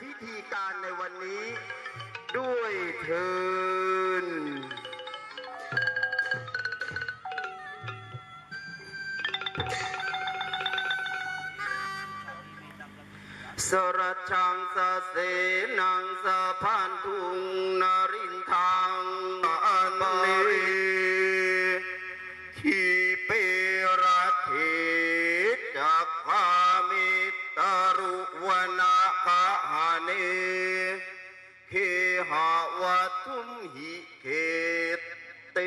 พิธีการในวันนี้ด้วยเทินสรชังสเสนังสะพานทุงนร หาวัตุมหิเขตเต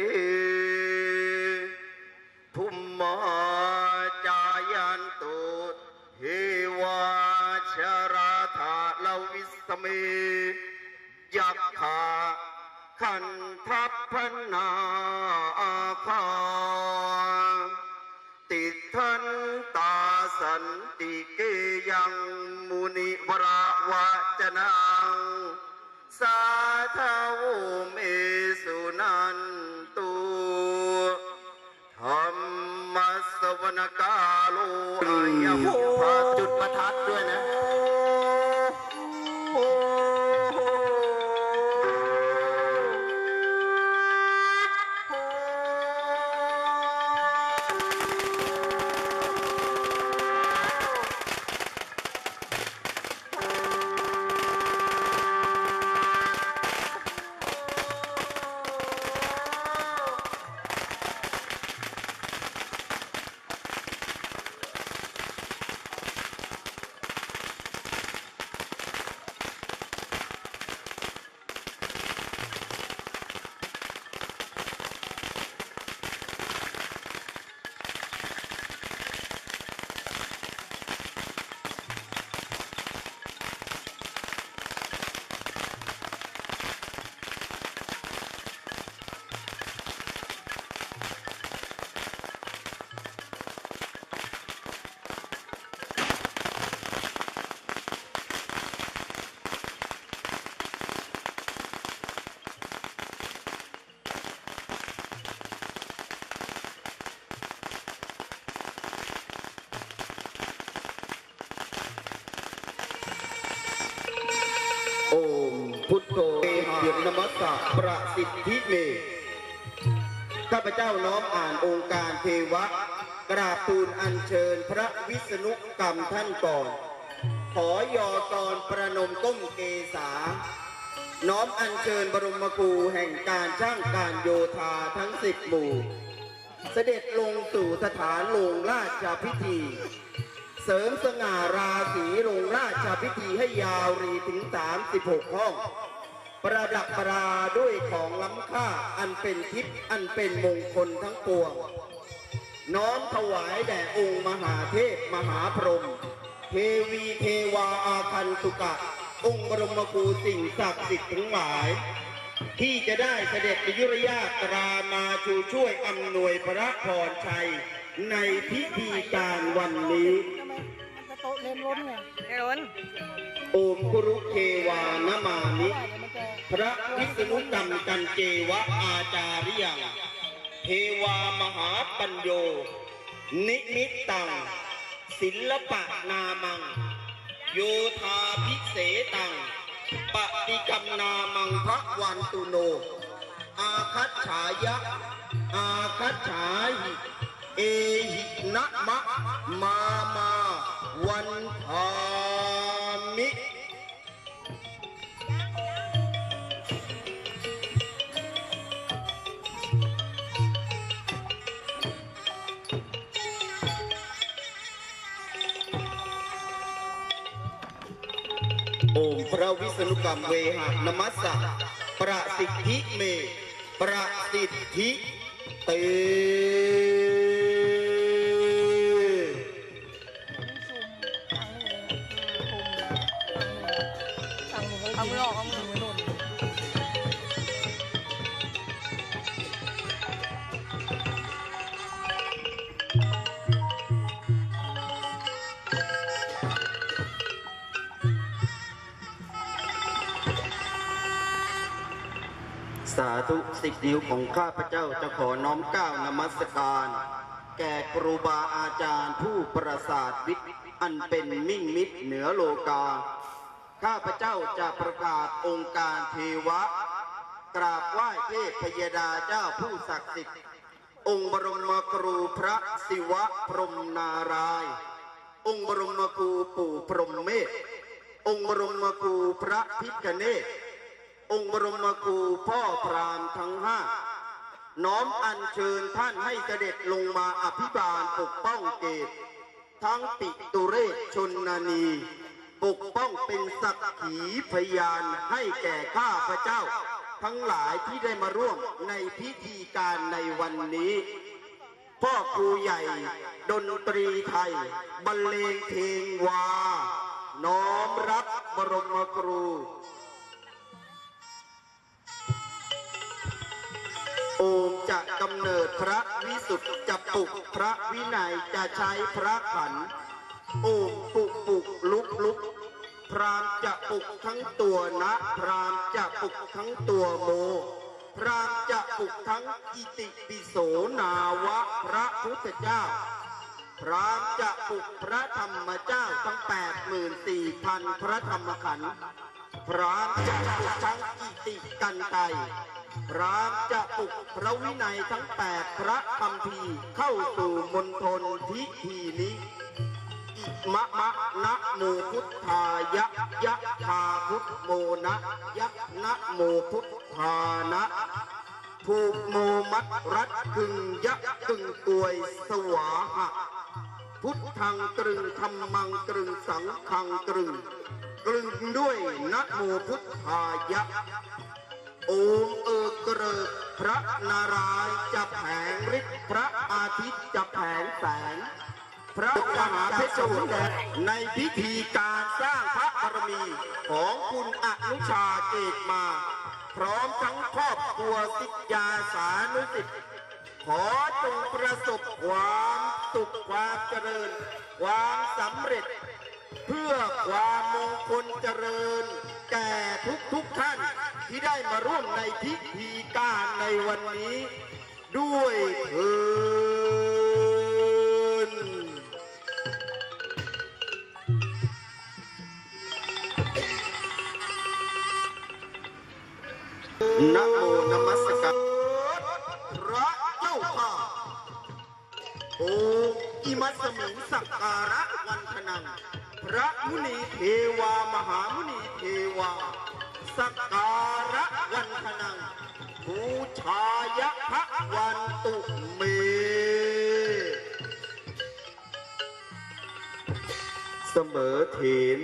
ภุมมาจายันตุเฮวาชราธาลาวิสเมยักขาขันทัพพนาอาคาติทันตาสันติเกยังมุนิวราวาจนัง สาธาวเมสุนันตุธรรมสวนกาโลยมพระจุดประทัดด้วยนะ สะประสิทธิเมข้าพเจ้าน้อมอ่านองค์การเทวะ กราบทูลอัญเชิญพระวิษณุกรรมท่านก่อน ขอยอกรประนมก้มเกษา น้อมอัญเชิญบรมครูแห่งการช่างการโยธาทั้งสิบหมู่ เสด็จลงสู่สถานลงราชพิธี เสริมสง่าราศีลงราชพิธีให้ยาวรีถึง 36 ห้อง ประดับประดาด้วยของล้ำค่าอันเป็นทิพย์อันเป็นมงคลทั้งปวง น้อมถวายแด่องค์มหาเทพมหาพรหมเทวีเทวาอาคันตุกะ องค์บรมครูสิ่งศักดิ์สิทธิ์ทั้งหลาย ที่จะได้เสด็จยุรยาตรามาชูช่วยอำนวยพระพรชัยในพิธีการวันนี้ทำไมมันจะโตะเลนล้นไง ไอ้ล้น โอมคุรุเควานมามิว่ามันจะพระวิษณุกรรมกันเจวะอาจาริยังเทวามหาปัญโย นิมิตตัง ศิลปะนามัง โยธาพิเศตัง ปฏิกรรมนามังพระวันตุโน อาคัตฉายะ อาคัตฉาหิเอหินะมะ มามาวันพา ระวิษณุกรรมเวหานมัสสะประสิทธิเม ประสิทธิเต ธุสิบนิ้วของข้าพเจ้าจะขอน้อมก้าวนมัสการ แก่ครูบาอาจารย์ผู้ประสาทวิทย์อันเป็นมิ่งมิตรเหนือโลกา ข้าพเจ้าจะประกาศองค์การเทวะ กราบไหว้เทพพยดาเจ้าผู้ศักดิ์สิทธิ์องค์บรมครูพระศิวะพรมนารายองค์บรมครูปู่พรหมเมธองค์บรมครูพระพิฆเนศ องค์บรมครูพ่อพรามทั้งห้าน้อมอัญเชิญท่านให้เสด็จลงมาอภิบาลปกป้องเกตทั้งปิตุเรศชนนานี ปกป้องเป็นสักขีพยานให้แก่ข้าพระเจ้า ทั้งหลายที่ได้มาร่วมในพิธีการในวันนี้ พ่อครูใหญ่ ดนตรีไทย บรรเลงเพลงวา น้อมรับบรมครู โอมจะกำเนิดพระวิสุทธิ์จะปลุกพระวินัยจะใช้พระขัน โอมปลุกปลุกลุกลุกพรามจะปลุกทั้งตัวนะ พรามจะปลุกทั้งตัวโม พรามจะปลุกทั้งอิติปิโสนาวะพระพุทธเจ้า พรามจะปลุกพระธรรมเจ้าทั้ง84,000พระธรรมขันธ์พรามจะปลุกทั้งอิติกันไต พรามจะปลุกพระวินัยทั้งแปดพระคำพีเข้าสู่มณฑลพิธีนี้อิมะมะนะโมพุทธายะยะทาพุทโมนะยะนะโมพุทธานะผูโมมัดรัดกึงยะกึงกวยสวาหะพุทธังตรึงธรรมังตรึงสังฆังตรึงตรึงด้วยนะโมพุทธายะ โอมเอกเกริกพระนารายณ์จะแผงฤทธิ์พระอาทิตย์จะแผงแสง พระมหาเพชรบุตรในพิธีการสร้างพระบารมีของคุณอนุชาเกตมา พร้อมทั้งครอบครัวสิทธยาสานุสิทธิ์ขอจงประสบความสุขความเจริญ ความสำเร็จ เพื่อความมงคลเจริญ แก่ทุกทุกๆท่าน ที่ได้มาร่วมในพิธีการในวันนี้ ด้วยเถินนะโมนมัสการพระเจ้าค่ะโออิมัสมิงสักการะวันธนังพระมุนีเทวามหามุนีเทวา สักการะวันพนังบูชายะพระวันตุเม เสมอเถน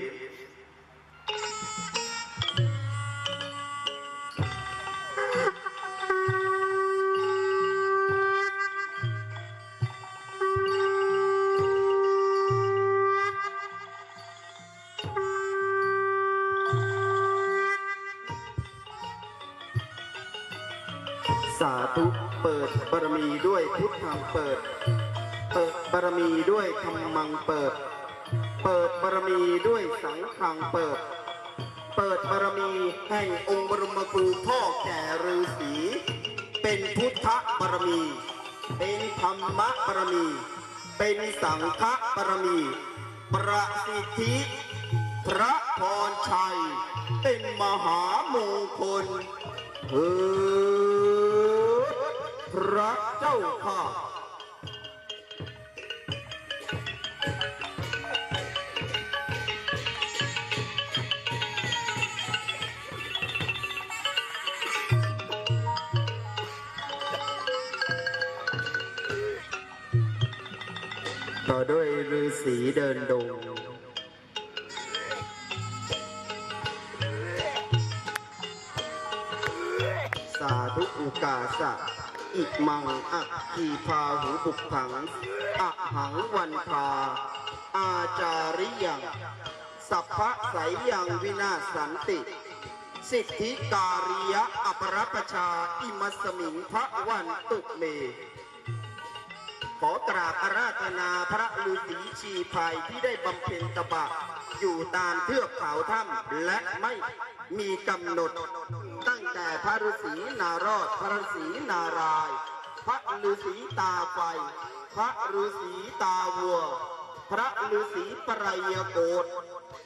าธุเปิดบารมีด้วยพุทธังเปิด เปิดบารมีด้วยธรรมังเปิด เปิดบารมีด้วยสังฆังเปิด เปิดบารมีแห่งองค์บรมครูพ่อแก่ฤาษีเป็นพุทธบารมี เป็นธรรมบารมี เป็นสังฆบารมี ประสิทธิพระพรชัย เป็นมหามงคลเถิด พระเจ้าค่ะต่อด้วยฤาษีเดินดง สาธุอุกาสะ อิมังอักขีพาหูบุกขังอะหังวันทาอาจาริยัง สัพพะไสยยังวินาศสันติ สิทธิการิยะอปรปชาอิมัสมิงพระวันตุเม ขอกราบอาราธนาพระฤาษีชีภัยที่ได้บำเพ็ญตบะ อยู่ตามเทือกเขาถ้ำและไม่มีกำหนด ตั้งแต่พระฤาษีนารอด พระฤาษีนารายพระฤาษีตาไฟ พระฤาษีตาวัว พระฤาษีปรายโกฏ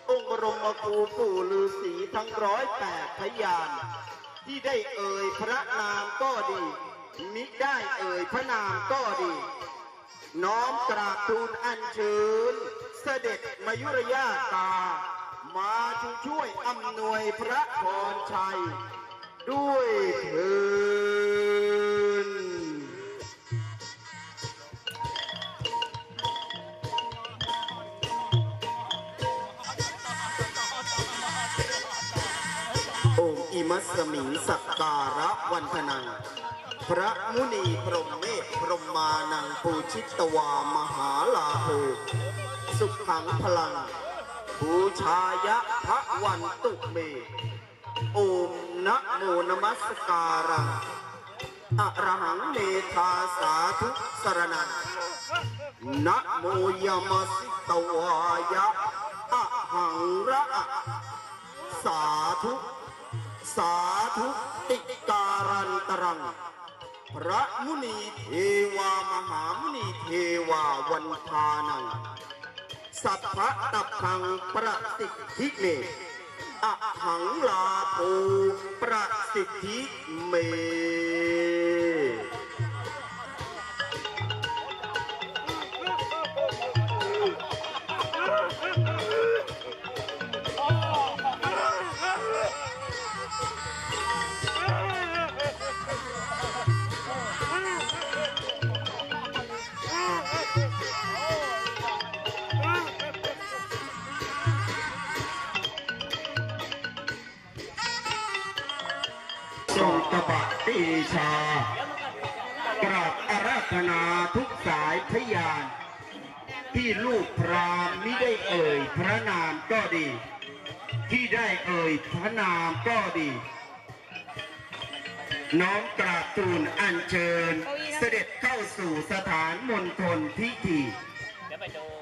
องค์รมครูปู่ฤาษีทั้งร้อยแปดพยาน ที่ได้เอ่ยพระนามก็ดี มิได้เอ่ยพระนามก็ดี น้อมกราบทูลอัญเชิญ เสด็จมายุรยาตา มาชูช่วยอำนวยพระพรชัย ด้วยเถินองค์อิมัสมิงสักการะวันธนัง พระมุนีพรหมเมธพรหมานังปูชิตวามหาลาโภสุขังพลัง บูชายะพระวันตุเม โอมนะโมนมัสการังอะระหังเมธาสาธุสรนังนะโมยมัสตวายะอะหังระอะสาธุสาธุติการันตรัง พระมุนีเทวามหามุนีเทวาวันทานัง สัพพะตับพังประสิทธิเม อหังลาภูประสิทธิเม ที่ได้เอ่ยพระนามก็ดี น้อมกราบทูลอัญเชิญ เสด็จเข้าสู่สถานมณฑลพิธีเดี๋ยวไปดู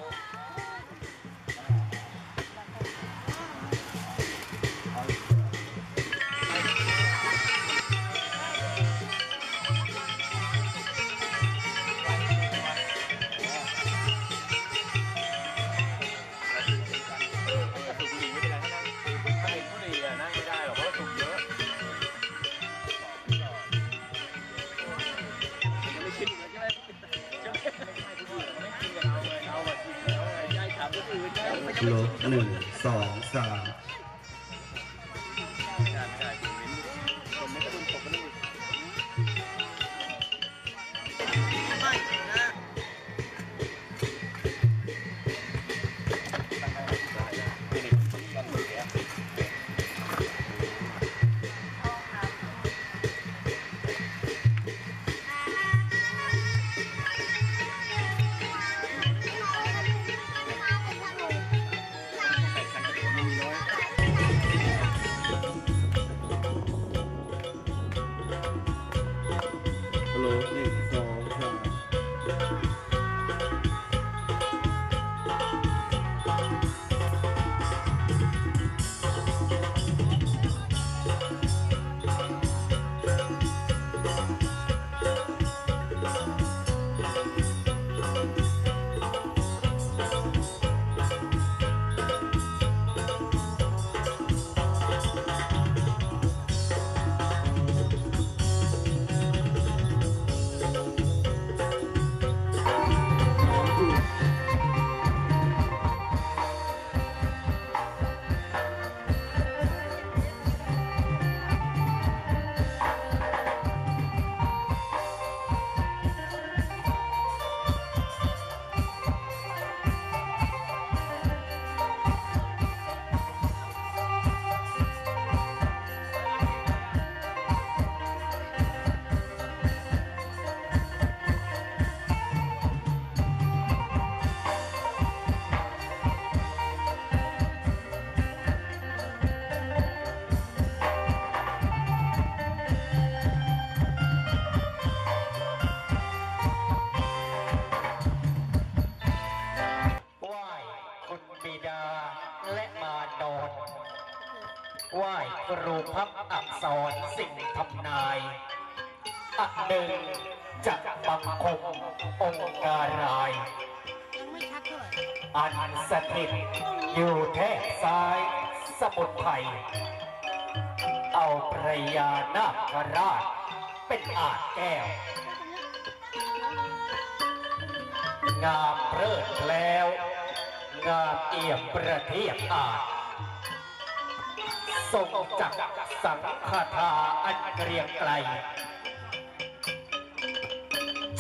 ลบหนึ่งสองสาม รูพับอักษรสิ่งทำนายอันหนึ่งจะบังคมองค์การาย ยังไม่ชัดเท่าไหร่อันสถิตอยู่แทบซ้ายสมุทรไทย เอาพระยานาคราช เป็นอาจแก้ว งามเพลิดแล้ว งามเอี่ยมประเทียบอาจ ทรงจักสังฆทาอันเกรียงไกล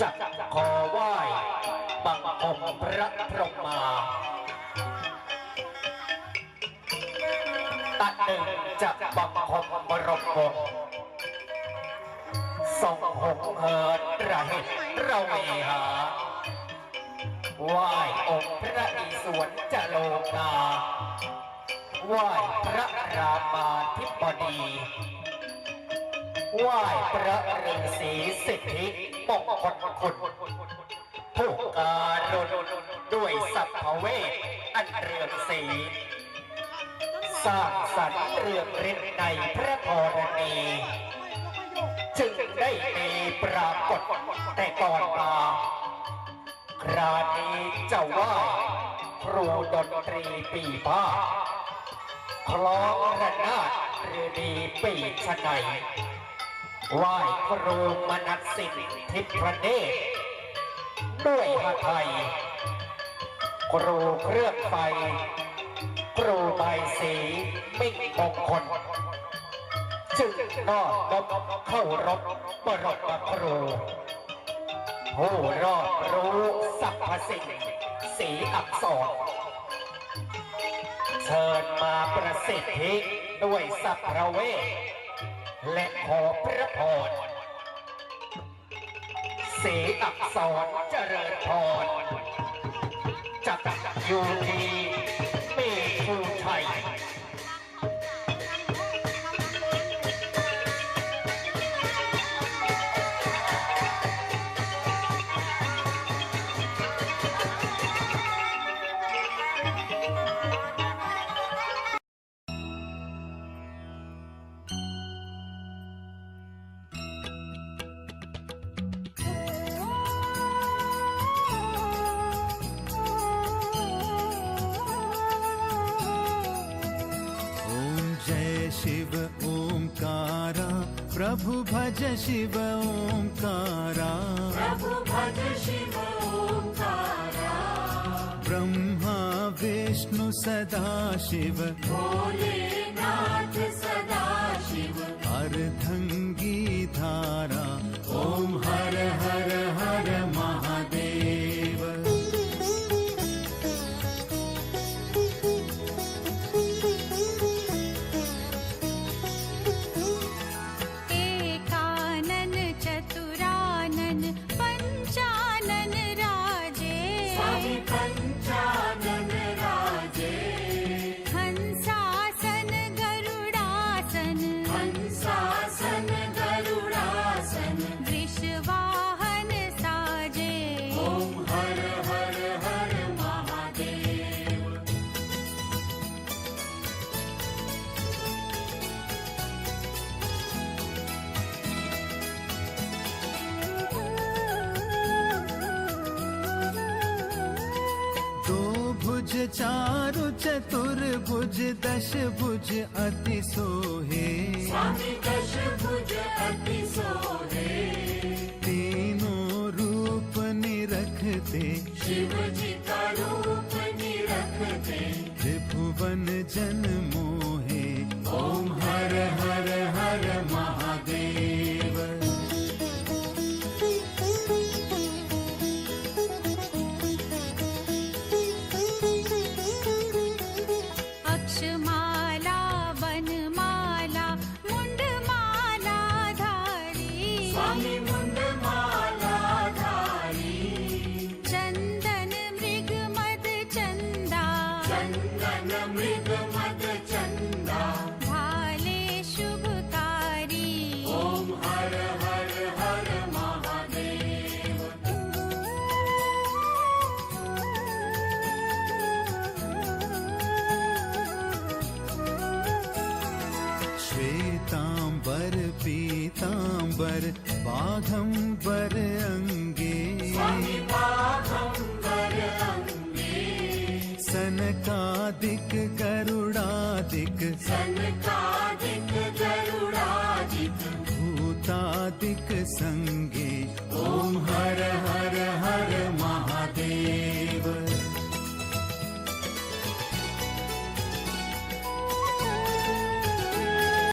จักขอไหว้บังคมพระพรหมาตัดหนึ่งจักบังคมบรมวงทรงหงเหินระเหตุเราเมหาไหว้องค์พระอิศวรจะโลกา ไหว้พระรามาธิบดีไหว้พระฤาษีสิทธิปกคลคุณผู้การุณด้วยสัพพเวทอันเรืองสีสร้างสรรค์เรืองฤทธิ์ในพระธรณีจึงได้มีปรากฏแต่ก่อนมาคราวนี้เจะว่าครูดนตรีปีบ้า คลองระนาดหรือดีปีชะไหนไหว้ครูมนัสสิทธิ์ทิพระเนตรด้วยหไทยครูเครื่องไฟครูใบสีมิ่งมงคลจึงนอบน้อมเข้ารบบรมครูผู้รอบรู้สรรพสิ่ง สีอักษร เชิญมาประสิทธิด้วยสัพพเวทและขอพระพรสีอักษรเจริญพรจักอยู่ดี भज शिव भज ओंकारा। ब्रह्मा विष्णु सदा शिव। भोलेनाथ सदा शिव। अर्धङ्गी चारु चतुर्भुज दश भुज अति सोहे। स्वामी दश भुज अति सोहे। तीनों रूप निरखते शिव जी का रूप निरखते त्रिभुवन जन